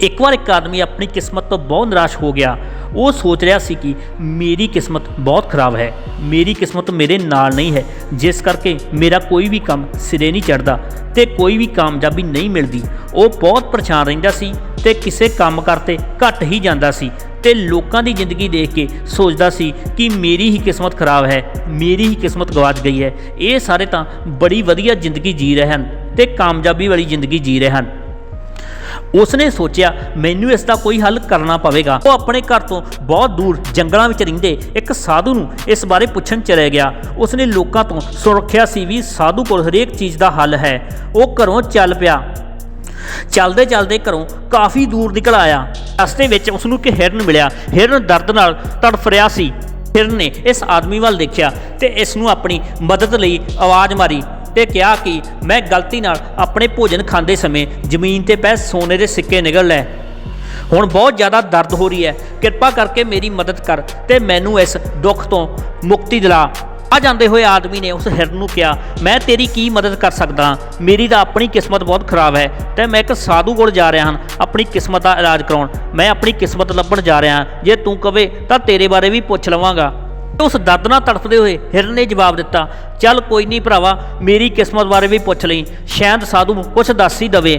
ਇੱਕ ਵਾਰ ਇੱਕ ਆਦਮੀ ਆਪਣੀ ਕਿਸਮਤ ਤੋਂ ਬਹੁਤ ਨਿਰਾਸ਼ ਹੋ ਗਿਆ। ਉਹ ਸੋਚ ਰਿਹਾ ਸੀ ਕਿ ਮੇਰੀ ਕਿਸਮਤ ਬਹੁਤ ਖਰਾਬ ਹੈ। ਮੇਰੀ ਕਿਸਮਤ ਮੇਰੇ ਨਾਲ ਨਹੀਂ ਹੈ। ਜਿਸ ਕਰਕੇ ਮੇਰਾ ਕੋਈ ਵੀ ਕੰਮ ਸਿਰੇ ਨਹੀਂ ਚੜਦਾ ਤੇ ਕੋਈ ਵੀ ਕਾਮਯਾਬੀ ਨਹੀਂ ਮਿਲਦੀ। ਉਹ ਬਹੁਤ ਪਰੇਸ਼ਾਨ ਰਹਿੰਦਾ ਸੀ ਤੇ ਕਿਸੇ ਕੰਮ ਕਰਤੇ ਘੱਟ ਹੀ ਜਾਂਦਾ ਸੀ ਤੇ ਲੋਕਾਂ ਦੀ ਜ਼ਿੰਦਗੀ ਦੇਖ ਕੇ ਸੋਚਦਾ ਸੀ ਕਿ ਮੇਰੀ ਹੀ ਕਿਸਮਤ ਖਰਾਬ ਹੈ, ਮੇਰੀ ਹੀ ਕਿਸਮਤ ਗਵਾਚ ਗਈ ਹੈ। ਇਹ ਸਾਰੇ ਤਾਂ ਬੜੀ ਵਧੀਆ ਜ਼ਿੰਦਗੀ ਜੀ ਰਹੇ ਹਨ ਤੇ ਕਾਮਯਾਬੀ ਵਾਲੀ ਜ਼ਿੰਦਗੀ ਜੀ ਰਹੇ ਹਨ। ਉਸਨੇ ਸੋਚਿਆ, ਮੈਨੂੰ ਇਸ ਦਾ ਕੋਈ ਹੱਲ ਕਰਨਾ ਪਵੇਗਾ। ਉਹ ਆਪਣੇ ਘਰ ਤੋਂ ਬਹੁਤ ਦੂਰ ਜੰਗਲਾਂ ਵਿੱਚ ਰਹਿੰਦੇ ਇੱਕ ਸਾਧੂ ਨੂੰ ਇਸ ਬਾਰੇ ਪੁੱਛਣ ਚਲੇ ਗਿਆ। ਉਸਨੇ ਲੋਕਾਂ ਤੋਂ ਸੁਰੱਖਿਆ ਸੀ ਵੀ ਸਾਧੂ ਕੋਲ ਹਰੇਕ ਚੀਜ਼ ਦਾ ਹੱਲ ਹੈ। ਉਹ ਘਰੋਂ ਚੱਲ ਪਿਆ। ਚੱਲਦੇ ਚੱਲਦੇ ਘਰੋਂ ਕਾਫੀ ਦੂਰ ਨਿਕਲ ਆਇਆ। ਰਸਤੇ ਵਿੱਚ ਉਸ ਨੂੰ ਇੱਕ ਹਿਰਨ ਮਿਲਿਆ। ਹਿਰਨ ਦਰਦ ਨਾਲ ਤੜਫ ਰਿਹਾ ਸੀ। ਹਿਰਨ ਨੇ ਇਸ ਆਦਮੀ ਵੱਲ ਦੇਖਿਆ ਤੇ ਇਸ ਨੂੰ ਆਪਣੀ ਮਦਦ ਲਈ ਆਵਾਜ਼ ਮਾਰੀ। ਤੇ ਕਿਹਾ ਕਿ ਮੈਂ ਗਲਤੀ ਨਾਲ ਆਪਣੇ ਭੋਜਨ ਖਾਂਦੇ ਸਮੇਂ ਜ਼ਮੀਨ ਤੇ ਪਏ ਸੋਨੇ ਦੇ ਸਿੱਕੇ ਨਿਗਲ ਲਏ। ਹੁਣ ਬਹੁਤ ਜ਼ਿਆਦਾ ਦਰਦ ਹੋ ਰਹੀ ਹੈ। ਕਿਰਪਾ ਕਰਕੇ ਮੇਰੀ ਮਦਦ ਕਰ ਤੇ ਮੈਨੂੰ ਇਸ ਦੁੱਖ ਤੋਂ ਮੁਕਤੀ ਦਿਲਾ। ਆ ਜਾਂਦੇ ਹੋਏ ਆਦਮੀ ਨੇ ਉਸ ਹਿਰਨ ਨੂੰ ਕਿਹਾ, ਮੈਂ ਤੇਰੀ ਕੀ ਮਦਦ ਕਰ ਸਕਦਾ ਮੇਰੀ ਤਾਂ ਆਪਣੀ ਕਿਸਮਤ ਬਹੁਤ ਖਰਾਬ ਹੈ ਤੇ ਮੈਂ ਇੱਕ ਸਾਧੂ ਕੋਲ ਜਾ ਰਿਹਾ ਹਾਂ, ਆਪਣੀ ਕਿਸਮਤ ਦਾ ਇਲਾਜ ਕਰਾਉਣ। ਮੈਂ ਆਪਣੀ ਕਿਸਮਤ ਲੱਭਣ ਜਾ ਰਿਹਾ ਹਾਂ। ਜੇ ਤੂੰ ਕਵੇ ਤਾਂ ਤੇਰੇ ਬਾਰੇ ਵੀ ਪੁੱਛ ਲਵਾਂਗਾ। ਉਸ ਦਰਦ ਨਾਲ ਤੜਫਦੇ ਹੋਏ ਹਿਰਨ ਨੇ ਜਵਾਬ ਦਿੱਤਾ, ਚੱਲ ਕੋਈ ਨਹੀਂ ਭਰਾਵਾ, ਮੇਰੀ ਕਿਸਮਤ ਬਾਰੇ ਵੀ ਪੁੱਛ ਲਈ। ਸ਼ਾਇਦ ਸਾਧੂ ਕੁਝ ਦੱਸ ਹੀ ਦਵੇ।